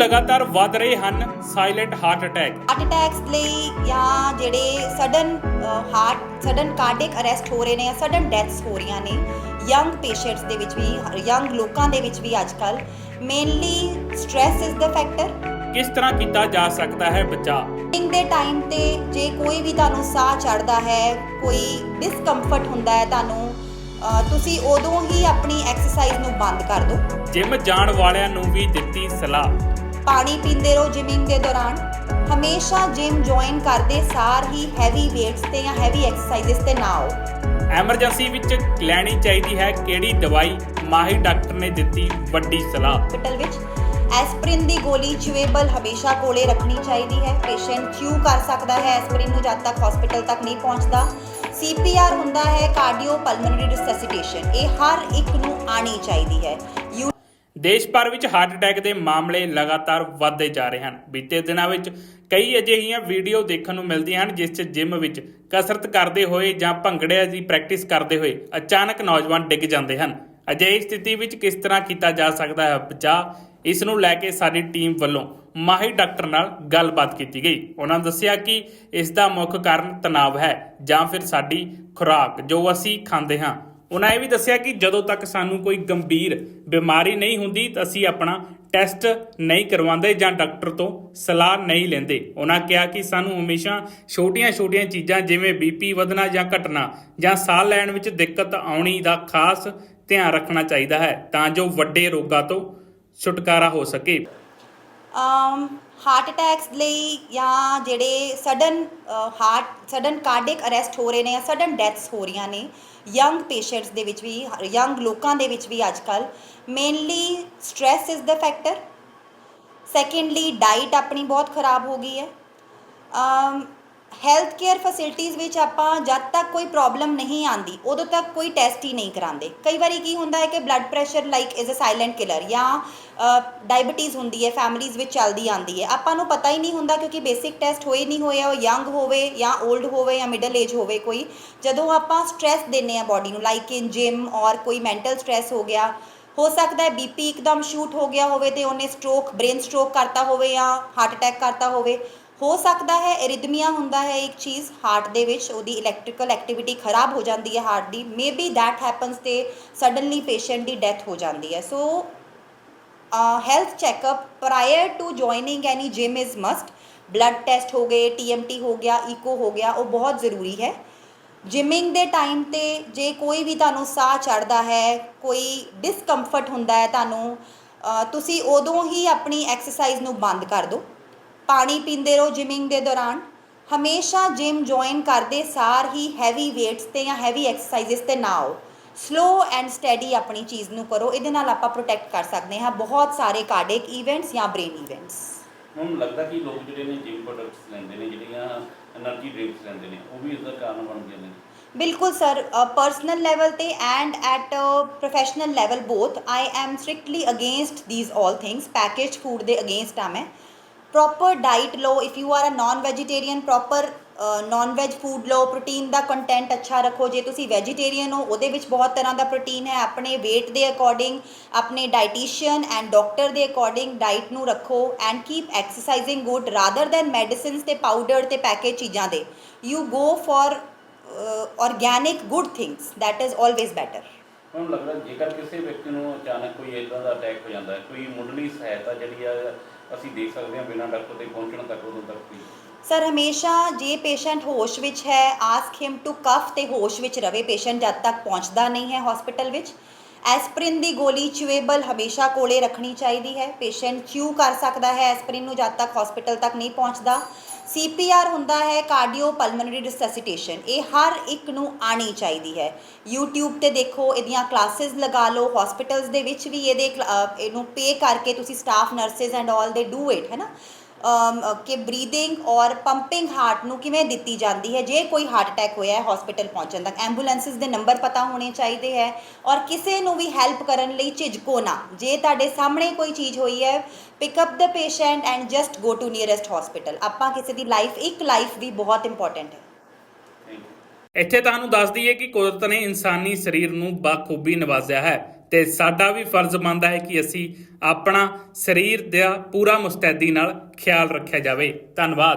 ਲਗਾਤਾਰ ਵੱਧ ਰਹੇ ਹਨ silent heart attack heart attacks ਲਈ ਜਾਂ ਜਿਹੜੇ sudden heart sudden cardiac arrest ਹੋ ਰਹੇ ਨੇ ਜਾਂ ਸਡਨ ਡੈਥਸ ਹੋ ਰਹੀਆਂ ਨੇ ਯੰਗ ਪੇਸ਼ੈਂਟਸ ਦੇ ਵਿੱਚ ਵੀ ਯੰਗ ਲੋਕਾਂ ਦੇ ਵਿੱਚ ਵੀ ਅੱਜਕੱਲ ਮੇਨਲੀ ਸਟ्रेस ਇਜ਼ ਦਾ ਫੈਕਟਰ ਕਿਸ ਤਰ੍ਹਾਂ ਕੀਤਾ ਜਾ ਸਕਦਾ ਹੈ ਬਚਾਅ? ਸਟਾਰਟਿੰਗ ਦੇ ਟਾਈਮ ਤੇ ਜੇ ਕੋਈ ਵੀ ਤੁਹਾਨੂੰ ਸਾਹ ਚੜਦਾ ਹੈ ਕੋਈ ਡਿਸਕੰਫਰਟ ਹੁੰਦਾ ਹੈ ਤੁਹਾਨੂੰ ਤੁਸੀਂ ਉਦੋਂ ਹੀ ਆਪਣੀ ਐਕਸਰਸਾਈਜ਼ ਨੂੰ ਬੰਦ ਕਰ ਦਿਓ। ਜਿਮ ਜਾਣ ਵਾਲਿਆਂ ਨੂੰ ਵੀ ਦਿੱਤੀ ਸਲਾਹ। ਪਾਣੀ ਪੀਂਦੇ ਰਹੋ ਜਿਮਿੰਗ ਦੇ ਦੌਰਾਨ। ਹਮੇਸ਼ਾ ਜਿਮ ਜੁਆਇਨ ਕਰਦੇ ਸਾਰ ਹੀ ਹੈਵੀ weights ਤੇ ਜਾਂ ਹੈਵੀ ਐਕਸਰਸਾਈਜ਼ਸ ਤੇ ਨਾ ਆਓ। ਐਮਰਜੈਂਸੀ ਵਿੱਚ ਲੈਣੀ ਚਾਹੀਦੀ ਹੈ ਕਿਹੜੀ ਦਵਾਈ? ਮਾਹਿਰ ਡਾਕਟਰ ਨੇ ਦਿੱਤੀ ਵੱਡੀ ਸਲਾਹ। ਹਸਪੀਟਲ ਵਿੱਚ ਐਸਪਰਿਨ ਦੀ ਗੋਲੀ ਚੂਏਬਲ ਹਮੇਸ਼ਾ ਕੋਲੇ ਰੱਖਣੀ ਚਾਹੀਦੀ ਹੈ। ਪੇਸ਼ੈਂਟ ਚਿਊ ਕਰ ਸਕਦਾ ਹੈ। ਐਸਪਰਿਨ ਨੂੰ ਜਦ ਤੱਕ ਹਸਪੀਟਲ ਤੱਕ ਨਹੀਂ ਪਹੁੰਚਦਾ। ਸੀਪੀਆਰ ਹੁੰਦਾ ਹੈ ਕਾਰਡੀਓ ਪਲਮੋਨਰੀ ਰਿਸੈਸੀਟੇਸ਼ਨ ਇਹ ਹਰ ਇੱਕ ਨੂੰ ਆਣੀ ਚਾਹੀਦੀ ਹੈ। ਦੇਸ਼ ਭਰ ਵਿੱਚ ਹਾਰਟ ਅਟੈਕ ਦੇ ਮਾਮਲੇ ਲਗਾਤਾਰ ਵਧਦੇ ਜਾ ਰਹੇ ਹਨ। ਬੀਤੇ ਦਿਨਾਂ ਵਿੱਚ ਕਈ ਅਜਿਹੀਆਂ ਵੀਡੀਓ ਦੇਖਣ ਨੂੰ ਮਿਲਦੀਆਂ ਹਨ, ਜਿਸ 'ਚ ਜਿਮ ਵਿੱਚ ਕਸਰਤ ਕਰਦੇ ਹੋਏ ਜਾਂ ਭੰਗੜੇ ਦੀ ਪ੍ਰੈਕਟਿਸ ਕਰਦੇ ਹੋਏ ਅਚਾਨਕ ਨੌਜਵਾਨ ਡਿੱਗ ਜਾਂਦੇ ਹਨ। ਅਜਿਹੀ ਸਥਿਤੀ ਵਿੱਚ ਕਿਸ ਤਰ੍ਹਾਂ ਕੀਤਾ ਜਾ ਸਕਦਾ ਹੈ? ਬਚਾਅ ਇਸ ਨੂੰ ਲੈ ਕੇ ਸਾਡੀ ਟੀਮ ਵੱਲੋਂ ਮਾਹਿਰ ਡਾਕਟਰ ਨਾਲ ਗੱਲਬਾਤ ਕੀਤੀ ਗਈ। ਉਹਨਾਂ ਦੱਸਿਆ ਕਿ ਇਸ ਦਾ ਮੁੱਖ ਕਾਰਨ ਤਣਾਅ ਹੈ ਜਾਂ ਫਿਰ ਸਾਡੀ ਖੁਰਾਕ, ਜੋ ਅਸੀਂ ਖਾਂਦੇ ਹਾਂ। ਉਹਨਾਂ ਇਹ ਵੀ ਦੱਸਿਆ ਕਿ ਜਦੋਂ ਤੱਕ ਸਾਨੂੰ ਕੋਈ ਗੰਭੀਰ ਬਿਮਾਰੀ ਨਹੀਂ ਹੁੰਦੀ ਤਾਂ ਅਸੀਂ ਆਪਣਾ ਟੈਸਟ ਨਹੀਂ ਕਰਵਾਉਂਦੇ ਜਾਂ ਡਾਕਟਰ ਤੋਂ ਸਲਾਹ ਨਹੀਂ ਲੈਂਦੇ। ਉਹਨਾਂ ਕਿਹਾ ਕਿ ਸਾਨੂੰ ਹਮੇਸ਼ਾ ਛੋਟੀਆਂ-ਛੋਟੀਆਂ ਚੀਜ਼ਾਂ ਜਿਵੇਂ ਬੀਪੀ ਵਧਣਾ ਜਾਂ ਘਟਣਾ ਜਾਂ ਸਾਹ ਲੈਣ ਵਿੱਚ ਦਿੱਕਤ ਆਉਣੀ ਦਾ ਖਾਸ ਧਿਆਨ ਰੱਖਣਾ ਚਾਹੀਦਾ ਹੈ ਤਾਂ ਜੋ ਵੱਡੇ ਰੋਗਾਂ ਤੋਂ ਛੁਟਕਾਰਾ ਹੋ ਸਕੇ। ਹਾਰਟ ਅਟੈਕਸ ਲਈ ਜਾਂ ਜਿਹੜੇ sudden heart sudden cardiac arrest ਹੋ ਰਹੇ ਨੇ ਜਾਂ ਸਡਨ ਡੈਥਸ ਹੋ ਰਹੀਆਂ ਨੇ ਯੰਗ ਪੇਸ਼ੈਂਟਸ ਦੇ ਵਿੱਚ ਵੀ ਯੰਗ ਲੋਕਾਂ ਦੇ ਵਿੱਚ ਵੀ ਅੱਜ ਅੱਜਕੱਲ ਮੇਨਲੀ ਸਟ्रेस ਇਜ਼ ਦਾ ਫੈਕਟਰ ਸੈਕੰਡਲੀ ਡਾਈਟ ਆਪਣੀ ਬਹੁਤ ਖਰਾਬ ਹੋ ਗਈ ਹੈ। ਹੈਲਥ ਕੇਅਰ ਫੈਸਿਲਿਟੀਆਂ ਵਿੱਚ ਆਪਾਂ ਜਦ ਤੱਕ ਕੋਈ ਪ੍ਰੋਬਲਮ ਨਹੀਂ ਆਂਦੀ ਉਦੋਂ ਤੱਕ ਕੋਈ ਟੈਸਟ ਹੀ ਨਹੀਂ ਕਰਾਉਂਦੇ। ਕਈ ਵਾਰੀ ਕੀ ਹੁੰਦਾ ਹੈ ਕਿ blood pressure like is a silent killer ਜਾਂ ਡਾਇਬੀਟੀਜ਼ ਹੁੰਦੀ ਹੈ ਫੈਮਿਲੀਆਂ ਵਿੱਚ ਚੱਲਦੀ ਆਂਦੀ ਹੈ। ਆਪਾਂ ਨੂੰ ਪਤਾ ਹੀ ਨਹੀਂ ਹੁੰਦਾ ਕਿਉਂਕਿ ਬੇਸਿਕ ਟੈਸਟ ਹੋਏ ਨਹੀਂ ਹੋਏ ਉਹ ਯੰਗ ਹੋਵੇ ਜਾਂ 올ਡ ਹੋਵੇ ਜਾਂ ਮਿਡਲ ਏਜ ਹੋਵੇ ਕੋਈ। ਜਦੋਂ ਆਪਾਂ ਸਟ्रेस ਦਿੰਨੇ ਆ ਬਾਡੀ ਨੂੰ ਲਾਈਕ ਇਨ ਜਿਮ ਔਰ ਕੋਈ ਮੈਂਟਲ ਸਟ्रेस ਹੋ ਗਿਆ ਹੋ ਸਕਦਾ ਹੈ ਬੀਪੀ ਇੱਕਦਮ ਸ਼ੂਟ ਹੋ ਗਿਆ ਹੋਵੇ ਤੇ ਉਹਨੇ ਸਟ੍ਰੋਕ ਬ੍ਰੇਨ ਸਟ੍ਰੋਕ ਕਰਤਾ ਹੋਵੇ ਜਾਂ ਹਾਰਟ ਅਟੈਕ ਕਰਤਾ ਹੋਵੇ। ਹੋ ਸਕਦਾ ਹੈ ਐਰਿਦਮੀਆ ਹੁੰਦਾ ਹੈ ਇੱਕ ਚੀਜ਼ ਹਾਰਟ ਦੇ ਵਿੱਚ, ਉਹਦੀ ਇਲੈਕਟ੍ਰੀਕਲ ਐਕਟੀਵਿਟੀ ਖਰਾਬ ਹੋ ਜਾਂਦੀ ਹੈ ਹਾਰਟ ਦੀ। ਮੇਬੀ ਥੈਟ ਹੈਪਨਸ ਤੇ ਸਡਨਲੀ ਪੇਸ਼ੈਂਟ ਦੀ ਡੈਥ ਹੋ ਜਾਂਦੀ ਹੈ। So health checkup prior to joining any gym is must blood test ਹੋ ਗਏ ਟੀਐਮਟੀ ਹੋ ਗਿਆ ਈਕੋ ਹੋ ਗਿਆ, ਉਹ ਬਹੁਤ ਜ਼ਰੂਰੀ ਹੈ। ਜਿਮਿੰਗ ਦੇ ਟਾਈਮ ਤੇ ਜੇ ਕੋਈ ਵੀ ਤੁਹਾਨੂੰ ਸਾਹ ਚੜਦਾ ਹੈ, ਕੋਈ ਡਿਸਕੰਫਰਟ ਹੁੰਦਾ ਹੈ ਤੁਹਾਨੂੰ ਤੁਸੀਂ ਉਦੋਂ ਹੀ ਆਪਣੀ ਐਕਸਰਸਾਈਜ਼ ਨੂੰ ਬੰਦ ਕਰ ਦਿਓ। ਪਾਣੀ ਪੀਂਦੇ ਰਹੋ ਜਿਮਿੰਗ ਦੇ ਦੌਰਾਨ। ਹਮੇਸ਼ਾ ਜਿਮ ਜੁਆਇਨ ਕਰਦੇ ਸਾਰ ਹੀ ਹੈਵੀ weights ਤੇ ਜਾਂ ਹੈਵੀ ਐਕਸਰਸਾਈਜ਼ਸ ਤੇ ਨਾ ਆਓ। ਸਲੋ ਐਂਡ ਸਟੈਡੀ ਆਪਣੀ ਚੀਜ਼ ਨੂੰ ਕਰੋ। ਇਹਦੇ ਨਾਲ ਆਪਾਂ ਪ੍ਰੋਟੈਕਟ ਕਰ ਸਕਦੇ ਹਾਂ ਬਹੁਤ ਸਾਰੇ ਕਾਰਡਿਕ ਇਵੈਂਟਸ ਜਾਂ ਬ੍ਰੇਨ ਇਵੈਂਟਸ ਹੁਣ ਲੱਗਦਾ ਕਿ ਲੋਕ ਜਿਹੜੇ ਨੇ ਜਿਮ ਪ੍ਰੋਡਕਟਸ ਲੈਂਦੇ ਨੇ, ਜਿਹੜੀਆਂ એનર્ਜੀ ਡ੍ਰਿੰਕਸ ਲੈਂਦੇ ਨੇ ਉਹ ਵੀ ਇਸ ਦਾ ਕਾਰਨ ਬਣ ਜਾਂਦੇ ਨੇ ਬਿਲਕੁਲ ਸਰ ਪਰਸਨਲ ਲੈਵਲ ਤੇ and at professional level both I am strictly against these 올 things packaged food ਦੇ ਅਗੇਂਸਟ ਆ ਮੈਂ proper diet low if you are a non vegetarian proper non veg food ਲਓ ਪ੍ਰੋਟੀਨ ਦਾ content ਅੱਛਾ ਰੱਖੋ, ਜੇ ਤੁਸੀਂ ਵੈਜੀਟੇਰੀਅਨ ਹੋ, ਉਹਦੇ ਵਿੱਚ ਬਹੁਤ ਤਰ੍ਹਾਂ ਦਾ ਪ੍ਰੋਟੀਨ ਹੈ, ਆਪਣੇ weight ਦੇ ਅਕੋਰਡਿੰਗ ਆਪਣੇ ਡਾਈਟੀਸ਼ੀਅਨ ਐਂਡ ਡਾਕਟਰ ਦੇ ਅਕੋਰਡਿੰਗ ਡਾਈਟ ਨੂੰ ਰੱਖੋ and keep exercising good rather than medicines ਤੇ ਪਾਊਡਰ ਤੇ ਪੈਕੇਜ ਚੀਜ਼ਾਂ ਦੇ। You go for organic good things that is always better ਹੁਣ ਲੱਗਦਾ ਜੇਕਰ ਕਿਸੇ ਵਿਅਕਤੀ ਨੂੰ ਅਚਾਨਕ ਕੋਈ ਇਦਾਂ ਦਾ ਅਟੈਕ ਹੋ ਜਾਂਦਾ ਹੈ, ਕੋਈ ਮੁੱਢਲੀ ਸਹਾਇਤਾ ਜਿਹੜੀ ਆ ਅਸੀਂ ਦੇਖ ਸਕਦੇ ਹਾਂ ਬਿਨਾਂ ਡਾਕਟਰ ਦੇ ਪਹੁੰਚਣ ਤੱਕ, ਉਦੋਂ ਤੱਕ ਵੀ। ਸਰ, ਹਮੇਸ਼ਾ ਜੇ ਪੇਸ਼ੈਂਟ ਹੋਸ਼ ਵਿੱਚ ਹੈ, ਆਸਕ ਹਿਮ ਟੂ ਕਫ ਤੇ ਹੋਸ਼ ਵਿੱਚ ਰਵੇ, ਪੇਸ਼ੈਂਟ ਜਦ ਤੱਕ ਪਹੁੰਚਦਾ ਨਹੀਂ ਹੈ ਹਸਪੀਟਲ ਵਿੱਚ। ਐਸਪਰਿਨ ਦੀ ਗੋਲੀ ਚੂਏਬਲ ਹਮੇਸ਼ਾ ਕੋਲੇ ਰੱਖਣੀ ਚਾਹੀਦੀ ਹੈ। ਪੇਸ਼ੈਂਟ ਚਿਊ ਕਰ ਸਕਦਾ ਹੈ, ਐਸਪ੍ਰਿਨ ਨੂੰ ਜਦ ਤੱਕ ਹਸਪੀਟਲ ਤੱਕ ਨਹੀਂ ਪਹੁੰਚਦਾ। ਸੀਪੀਆਰ ਹੁੰਦਾ ਹੈ ਕਾਰਡੀਓ ਪਲਮਨਰੀ ਰਿਸੈਸੀਟੇਸ਼ਨ ਇਹ ਹਰ ਇੱਕ ਨੂੰ ਆਣੀ ਚਾਹੀਦੀ ਹੈ। YouTube ਤੇ ਦੇਖੋ, ਇਹਦੀਆਂ ਕਲਾਸਿਸ ਲਗਾ ਲਓ। ਹਸਪੀਟਲਸ ਦੇ ਵਿੱਚ ਵੀ ਇਹਦੇ ਕਲ- ਇਹਨੂੰ ਪੇ ਕਰਕੇ ਤੁਸੀਂ ਸਟਾਫ ਨਰਸਿਸ ਐਂਡ ਆਲ ਦੇ ਡੂ ਇਟ ਹੈ ਨਾ? ਕਿ ਬਰੀਦਿੰਗ ਔਰ ਪੰਪਿੰਗ ਹਾਰਟ ਨੂੰ ਕਿਵੇਂ ਦਿੱਤੀ ਜਾਂਦੀ ਹੈ? ਜੇ ਕੋਈ ਹਾਰਟ ਅਟੈਕ ਹੋਇਆ ਹੈ ਹਸਪੀਟਲ ਪਹੁੰਚਣ ਤੱਕ ਐਂਬੂਲੈਂਸਸ ਦੇ ਨੰਬਰ ਪਤਾ ਹੋਣੇ ਚਾਹੀਦੇ ਹੈ ਔਰ ਕਿਸੇ ਨੂੰ ਵੀ ਹੈਲਪ ਕਰਨ ਲਈ ਝਿਜਕੋ ਨਾ। ਜੇ ਤੁਹਾਡੇ ਸਾਹਮਣੇ ਕੋਈ ਚੀਜ਼ ਹੋਈ ਹੈ pick up the patient and just go to nearest hospital ਆਪਾਂ ਕਿਸੇ ਦੀ ਲਾਈਫ ਇੱਕ ਲਾਈਫ ਵੀ ਬਹੁਤ ਇੰਪੋਰਟੈਂਟ ਹੈ। ਇੱਥੇ ਤੁਹਾਨੂੰ ਦੱਸ ਦਈਏ ਕਿ ਕੁਦਰਤ ਨੇ ਇਨਸਾਨੀ ਸਰੀਰ ਨੂੰ ਬਾਖੂਬੀ ਨਵਾਜ਼ਿਆ ਹੈ। ਤੇ ਸਾਡਾ ਵੀ ਫਰਜ਼ ਬਣਦਾ ਹੈ ਕਿ ਅਸੀਂ ਆਪਣਾ ਸਰੀਰ ਦਾ ਪੂਰਾ ਮੁਸਤੈਦੀ ਨਾਲ ਖਿਆਲ ਰੱਖਿਆ ਜਾਵੇ। ਧੰਨਵਾਦ।